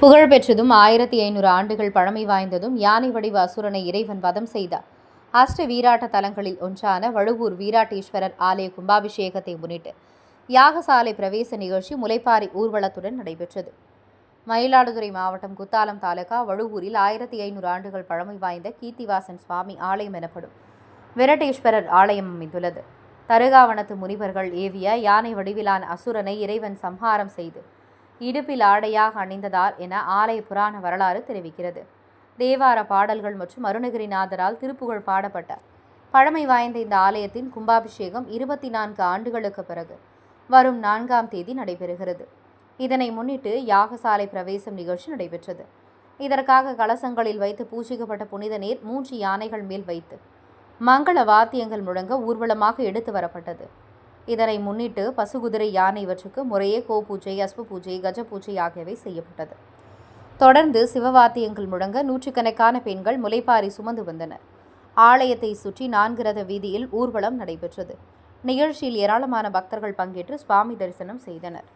புகழ்பெற்றதும் ஆயிரத்தி ஐநூறு ஆண்டுகள் பழமை வாய்ந்ததும் யானை வடிவ அசுரனை இறைவன் வதம் செய்தார். அஷ்ட வீராட்ட தலங்களில் ஒன்றான வழுவூர் வீராட்டேஸ்வரர் ஆலய கும்பாபிஷேகத்தை முன்னிட்டு யாகசாலை பிரவேச நிகழ்ச்சி முளைப்பாரி ஊர்வலத்துடன் நடைபெற்றது. மயிலாடுதுறை மாவட்டம் குத்தாலம் தாலுகா வழுவூரில் ஆயிரத்தி ஐநூறு ஆண்டுகள் பழமை வாய்ந்த கீர்த்திவாசன் சுவாமி ஆலயம் எனப்படும் விரட்டேஸ்வரர் ஆலயம் அமைந்துள்ளது. தருகாவனத்து முனிவர்கள் ஏவிய யானை வடிவிலான அசுரனை இறைவன் சம்ஹாரம் செய்து இடுப்பில் ஆடையாக அணிந்ததார் என ஆலய புராண வரலாறு தெரிவிக்கிறது. தேவார பாடல்கள் மற்றும் அருணகிரிநாதரால் திருப்புகழ் பாடப்பட்ட பழமை வாய்ந்த இந்த ஆலயத்தின் கும்பாபிஷேகம் இருபத்தி நான்கு ஆண்டுகளுக்கு பிறகு வரும் நான்காம் தேதி நடைபெறுகிறது. இதனை முன்னிட்டு யாகசாலை பிரவேசம் நிகழ்ச்சி நடைபெற்றது. இதற்காக கலசங்களில் வைத்து பூஜிக்கப்பட்ட புனித நீர் மூன்று யானைகள் மேல் வைத்து மங்கள வாத்தியங்கள் முழங்க ஊர்வலமாக எடுத்து வரப்பட்டது. இதனை முன்னிட்டு பசுகுதிரை யானை இவற்றுக்கு முறையே கோ பூஜை அஸ்பு பூஜை கஜ பூஜை ஆகியவை செய்யப்பட்டது. தொடர்ந்து சிவவாத்தியங்கள் முழங்க நூற்றுக்கணக்கான பெண்கள் முளைப்பாரி சுமந்து வந்தனர். ஆலயத்தை சுற்றி நான்கு ரத வீதியில் ஊர்வலம் நடைபெற்றது. நிகழ்ச்சியில் ஏராளமான பக்தர்கள் பங்கேற்று சுவாமி தரிசனம் செய்தனர்.